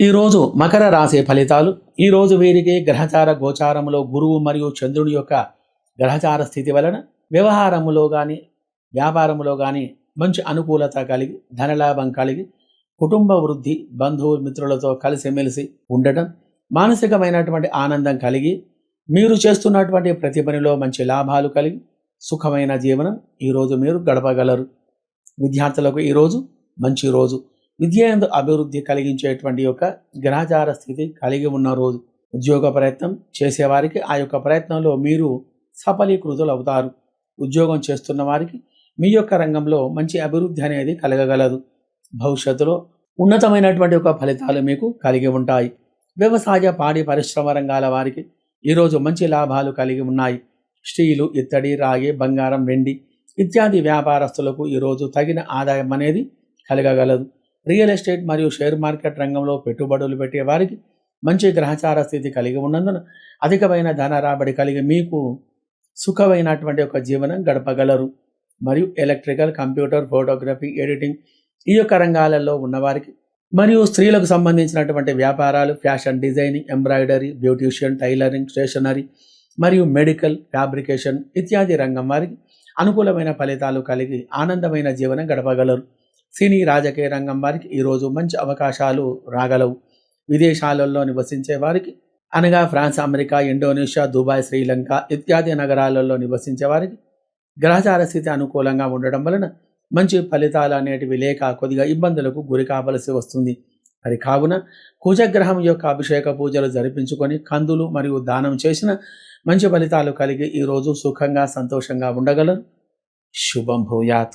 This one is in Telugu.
ఈరోజు మకర రాశి ఫలితాలు ఈరోజు వీరికి గ్రహచార గోచారములో గురువు మరియు చంద్రుని యొక్క గ్రహచార స్థితి వలన వ్యవహారములో కానీ వ్యాపారములో కానీ మంచి అనుకూలత కలిగి ధనలాభం కలిగి కుటుంబ వృద్ధి బంధువు మిత్రులతో కలిసిమెలిసి ఉండటం మానసికమైనటువంటి ఆనందం కలిగి మీరు చేస్తున్నటువంటి ప్రతి పనిలో మంచి లాభాలు కలిగి సుఖమైన జీవనం ఈరోజు మీరు గడపగలరు. విద్యార్థులకు ఈరోజు మంచి రోజు. విద్యందు అభివృద్ధి కలిగించేటువంటి యొక్క గ్రహచార స్థితి కలిగి ఉన్న రోజు. ఉద్యోగ ప్రయత్నం చేసేవారికి ఆ యొక్క ప్రయత్నంలో మీరు సఫలీకృతులు అవుతారు. ఉద్యోగం చేస్తున్న వారికి మీ యొక్క రంగంలో మంచి అభివృద్ధి అనేది కలగగలదు. భవిష్యత్తులో ఉన్నతమైనటువంటి ఒక ఫలితాలు మీకు కలిగి ఉంటాయి. వ్యవసాయ పాడి పరిశ్రమ రంగాల వారికి ఈరోజు మంచి లాభాలు కలిగి ఉన్నాయి. స్టీలు ఇత్తడి రాగి బంగారం వెండి ఇత్యాది వ్యాపారస్తులకు ఈరోజు తగిన ఆదాయం అనేది కలగగలదు. రియల్ ఎస్టేట్ మరియు షేర్ మార్కెట్ రంగంలో పెట్టుబడులు పెట్టే వారికి మంచి గ్రహచార స్థితి కలిగి ఉన్నందున అధికమైన ధన రాబడి కలిగి మీకు సుఖమైనటువంటి ఒక జీవనం గడపగలరు. మరియు ఎలక్ట్రికల్ కంప్యూటర్ ఫోటోగ్రఫీ ఎడిటింగ్ ఈ యొక్క రంగాలలో ఉన్నవారికి మరియు స్త్రీలకు సంబంధించినటువంటి వ్యాపారాలు fashion designing embroidery beautician tailoring stationery మరియు మెడికల్ ఫ్యాబ్రికేషన్ ఇత్యాది రంగం వారికి అనుకూలమైన ఫలితాలు కలిగి ఆనందమైన జీవనం గడపగలరు. సినీ రాజకీయ రంగం వారికి ఈరోజు మంచి అవకాశాలు రాగలవు. విదేశాలలో నివసించే వారికి అనగా France America Indonesia Dubai Sri Lanka ఇత్యాది నగరాలలో నివసించే వారికి గ్రహచార స్థితి అనుకూలంగా ఉండడం వలన మంచి ఫలితాలు అనేటివి లేక కొద్దిగా ఇబ్బందులకు గురి కావలసి వస్తుంది. మరి కావున కుజగ్రహం యొక్క అభిషేక పూజలు జరిపించుకొని కందులు మరియు దానం చేసిన మంచి ఫలితాలు కలిగి ఈరోజు సుఖంగా సంతోషంగా ఉండగలరు. శుభం భూయాత్.